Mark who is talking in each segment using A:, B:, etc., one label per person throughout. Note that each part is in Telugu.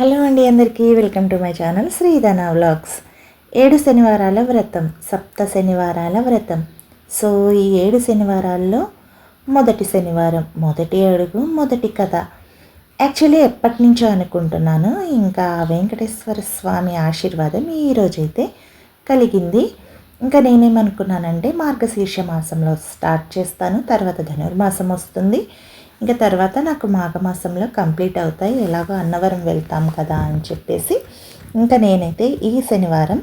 A: హలో అండి అందరికీ welcome to my channel Sridhana vlogs. ఏడు శనివారాల వ్రతం సప్త శనివారాల వ్రతం. సో ఈ ఏడు శనివారాల్లో మొదటి శనివారం మొదటి అడుగు మొదటి కథ. యాక్చువల్లీ ఎప్పటి నుంచో అనుకుంటున్నాను ఇంకా వెంకటేశ్వర స్వామి ఆశీర్వాదం ఈరోజైతే కలిగింది. ఇంకా నేనేమనుకున్నానంటే మార్గశీర్ష మాసంలో స్టార్ట్ చేస్తాను తర్వాత ధనుర్మాసం వస్తుంది. ఇంకా తర్వాత నాకు మాఘమాసంలో కంప్లీట్ అవుతాయి. ఎలాగో అన్నవరం వెళ్తాం కదా అని చెప్పేసి ఇంకా నేనైతే ఈ శనివారం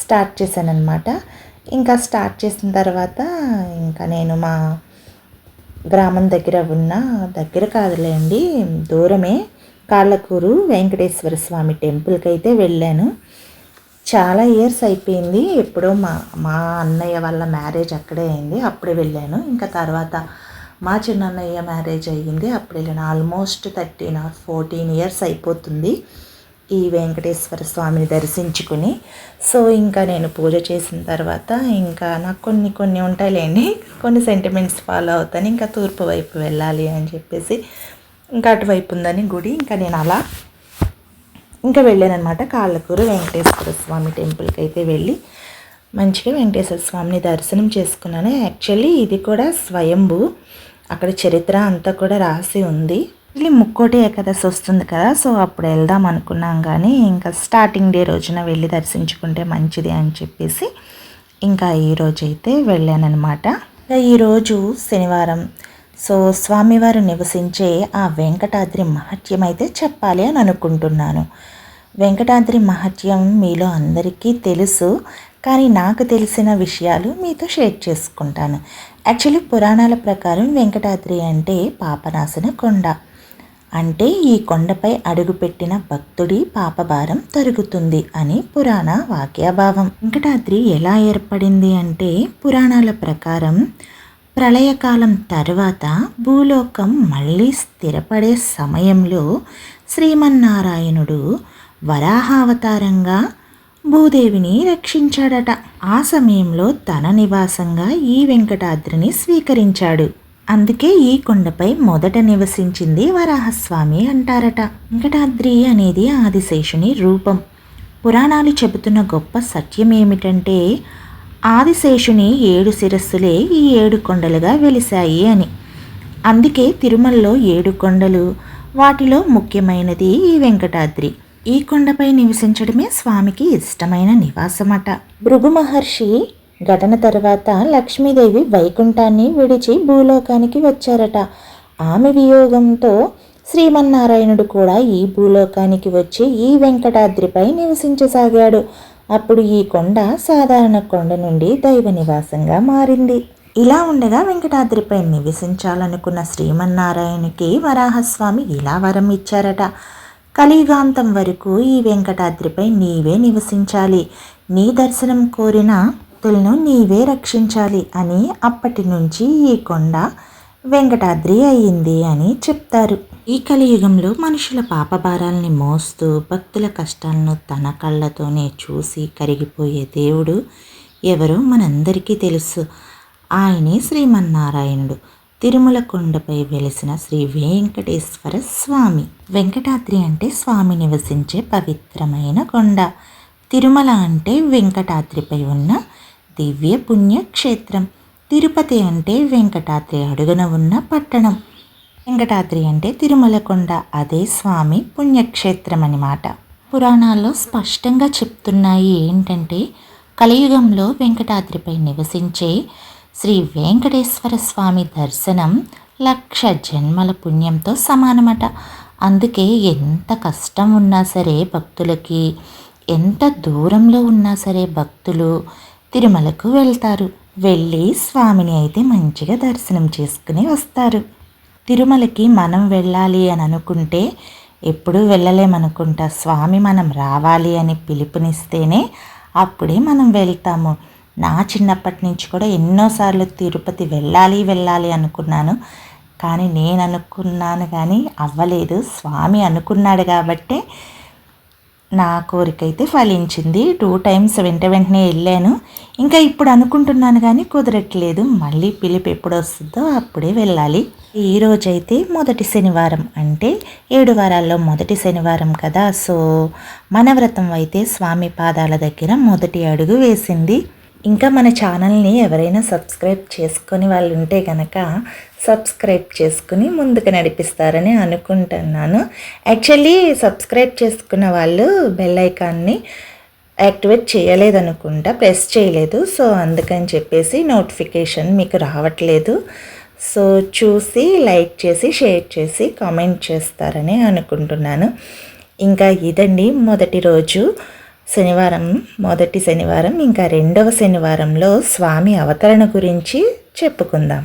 A: స్టార్ట్ చేశానమాట ఇంకా స్టార్ట్ చేసిన తర్వాత ఇంకా నేను మా గ్రామం దగ్గర ఉన్న దగ్గర కాదులేండి దూరమే కాళ్ళకూరు వెంకటేశ్వర స్వామి టెంపుల్కి అయితే వెళ్ళాను. చాలా ఇయర్స్ అయిపోయింది. ఎప్పుడో మా మా అన్నయ్య వాళ్ళ మ్యారేజ్ అక్కడే అయింది. అప్పుడే వెళ్ళాను. ఇంకా తర్వాత మా చిన్నన్నయ్య మ్యారేజ్ అయ్యింది. అప్పుడు వెళ్ళిన almost thirteen or fourteen years అయిపోతుంది. ఈ వెంకటేశ్వర స్వామిని దర్శించుకుని. సో ఇంకా నేను పూజ చేసిన తర్వాత ఇంకా నాకు కొన్ని కొన్ని ఉంటాయిలేండి. కొన్ని సెంటిమెంట్స్ ఫాలో అవుతాను. ఇంకా తూర్పు వైపు వెళ్ళాలి అని చెప్పేసి ఇంకా అటువైపు ఉందని గుడి. ఇంకా నేను అలా ఇంకా వెళ్ళానమాట కాళ్ళకూరు వెంకటేశ్వర స్వామి టెంపుల్కి అయితే వెళ్ళి మంచిగా వెంకటేశ్వర స్వామిని దర్శనం చేసుకున్నాను. యాక్చువల్లీ ఇది కూడా స్వయంభూ. అక్కడ చరిత్ర అంతా కూడా రాసి ఉంది. మళ్ళీ ముక్కోటి ఏకాదశి వస్తుంది కదా సో అప్పుడు వెళ్దాం అనుకున్నాం కానీ ఇంకా స్టార్టింగ్ డే రోజున వెళ్ళి దర్శించుకుంటే మంచిది అని చెప్పేసి ఇంకా ఈరోజు అయితే వెళ్ళానమాట ఈరోజు శనివారం సో స్వామివారు నివసించే ఆ వెంకటాద్రి మహత్యం అయితే చెప్పాలి అని అనుకుంటున్నాను. వెంకటాద్రి మహత్యం మీలో అందరికీ తెలుసు. కానీ నాకు తెలిసిన విషయాలు మీతో షేర్ చేసుకుంటాను. యాక్చువల్లీ పురాణాల ప్రకారం వెంకటాద్రి అంటే పాపనాశన కొండ. అంటే ఈ కొండపై అడుగుపెట్టిన భక్తుడి పాపభారం తరుగుతుంది అని పురాణ వాక్యాభావం. వెంకటాద్రి ఎలా ఏర్పడింది అంటే పురాణాల ప్రకారం ప్రళయకాలం తర్వాత భూలోకం మళ్ళీ స్థిరపడే సమయంలో శ్రీమన్నారాయణుడు వరాహావతారంగా భూదేవిని రక్షించాడట. ఆ సమయంలో తన నివాసంగా ఈ వెంకటాద్రిని స్వీకరించాడు. అందుకే ఈ కొండపై మొదట నివసించింది వరాహస్వామి అంటారట. వెంకటాద్రి అనేది ఆదిశేషుని రూపం. పురాణాలు చెబుతున్న గొప్ప సత్యం ఏమిటంటే ఆదిశేషుని ఏడు శిరస్సులే ఈ ఏడు కొండలుగా వెలిశాయి అని. అందుకే తిరుమలలో ఏడు కొండలు వాటిలో ముఖ్యమైనది ఈ వెంకటాద్రి. ఈ కొండపై నివసించడమే స్వామికి ఇష్టమైన నివాసమట. భృగు మహర్షి ఘటన తర్వాత లక్ష్మీదేవి వైకుంఠాన్ని విడిచి భూలోకానికి వచ్చారట. ఆమె వియోగంతో శ్రీమన్నారాయణుడు కూడా ఈ భూలోకానికి వచ్చి ఈ వెంకటాద్రిపై నివసించసాగాడు. అప్పుడు ఈ కొండ సాధారణ కొండ నుండి దైవ నివాసంగా మారింది. ఇలా ఉండగా వెంకటాద్రిపై నివసించాలనుకున్న శ్రీమన్నారాయణకి వరాహస్వామి ఇలా వరం ఇచ్చారట. కలియుగాంతం వరకు ఈ వెంకటాద్రిపై నీవే నివసించాలి. నీ దర్శనం కోరిన భక్తులను నీవే రక్షించాలి అని అప్పటి నుంచి ఈ కొండ వెంకటాద్రి అయ్యింది అని చెప్తారు. ఈ కలియుగంలో మనుషుల పాపభారాల్ని మోస్తూ భక్తుల కష్టాలను తన కళ్ళతోనే చూసి కరిగిపోయే దేవుడు ఎవరో మనందరికీ తెలుసు. ఆయనే శ్రీమన్నారాయణుడు. తిరుమల కొండపై వెలిసిన శ్రీ వెంకటేశ్వర స్వామి. వెంకటాద్రి అంటే స్వామి నివసించే పవిత్రమైన కొండ. తిరుమల అంటే వెంకటాద్రిపై ఉన్న దివ్య పుణ్యక్షేత్రం. తిరుపతి అంటే వెంకటాద్రి అడుగున ఉన్న పట్టణం. వెంకటాద్రి అంటే తిరుమల కొండ. అదే స్వామి పుణ్యక్షేత్రం అన్నమాట పురాణాల్లో స్పష్టంగా చెప్తున్నాయి ఏంటంటే కలియుగంలో వెంకటాద్రిపై నివసించే శ్రీ వెంకటేశ్వర స్వామి దర్శనం లక్ష జన్మల పుణ్యంతో సమానమట. అందుకే ఎంత కష్టం ఉన్నా సరే భక్తులకి ఎంత దూరంలో ఉన్నా సరే భక్తులు తిరుమలకు వెళ్తారు. వెళ్ళి స్వామిని అయితే మంచిగా దర్శనం చేసుకుని వస్తారు. తిరుమలకి మనం వెళ్ళాలి అని అనుకుంటే ఎప్పుడూ వెళ్ళలేమనుకుంటా స్వామి మనం రావాలి అని పిలుపునిస్తేనే అప్పుడే మనం వెళ్తాము. నా చిన్నప్పటి నుంచి కూడా ఎన్నోసార్లు తిరుపతి వెళ్ళాలి వెళ్ళాలి అనుకున్నాను. కానీ నేను అనుకున్నాను కానీ అవ్వలేదు. స్వామి అనుకున్నాడు కాబట్టే నా కోరిక అయితే ఫలించింది. టూ టైమ్స్ వెంట వెంటనే వెళ్ళాను. ఇంకా ఇప్పుడు అనుకుంటున్నాను కానీ కుదరట్లేదు. మళ్ళీ పిలిపి ఎప్పుడు వస్తుందో అప్పుడే వెళ్ళాలి. ఈ రోజైతే మొదటి శనివారం. అంటే ఏడు వారాల్లో మొదటి శనివారం కదా. సో మన వ్రతం అయితే స్వామి పాదాల దగ్గర మొదటి అడుగు వేసింది. ఇంకా మన ఛానల్ని ఎవరైనా సబ్స్క్రైబ్ చేసుకొని వాళ్ళు ఉంటే కనుక సబ్స్క్రైబ్ చేసుకుని ముందుకు నడిపిస్తారని అనుకుంటున్నాను. యాక్చువల్లీ సబ్స్క్రైబ్ చేసుకున్న వాళ్ళు బెల్ ఐకాన్ని యాక్టివేట్ చేయలేదనుకుంటా ప్రెస్ చేయలేదు. సో అందుకని చెప్పేసి నోటిఫికేషన్ మీకు రావట్లేదు. సో చూసి లైక్ చేసి షేర్ చేసి కామెంట్ చేస్తారని అనుకుంటున్నాను. ఇంకా ఇదండి మొదటి రోజు. శనివారం మొదటి శనివారం ఇంకా రెండవ శనివారంలో స్వామి అవతరణ గురించి చెప్పుకుందాం.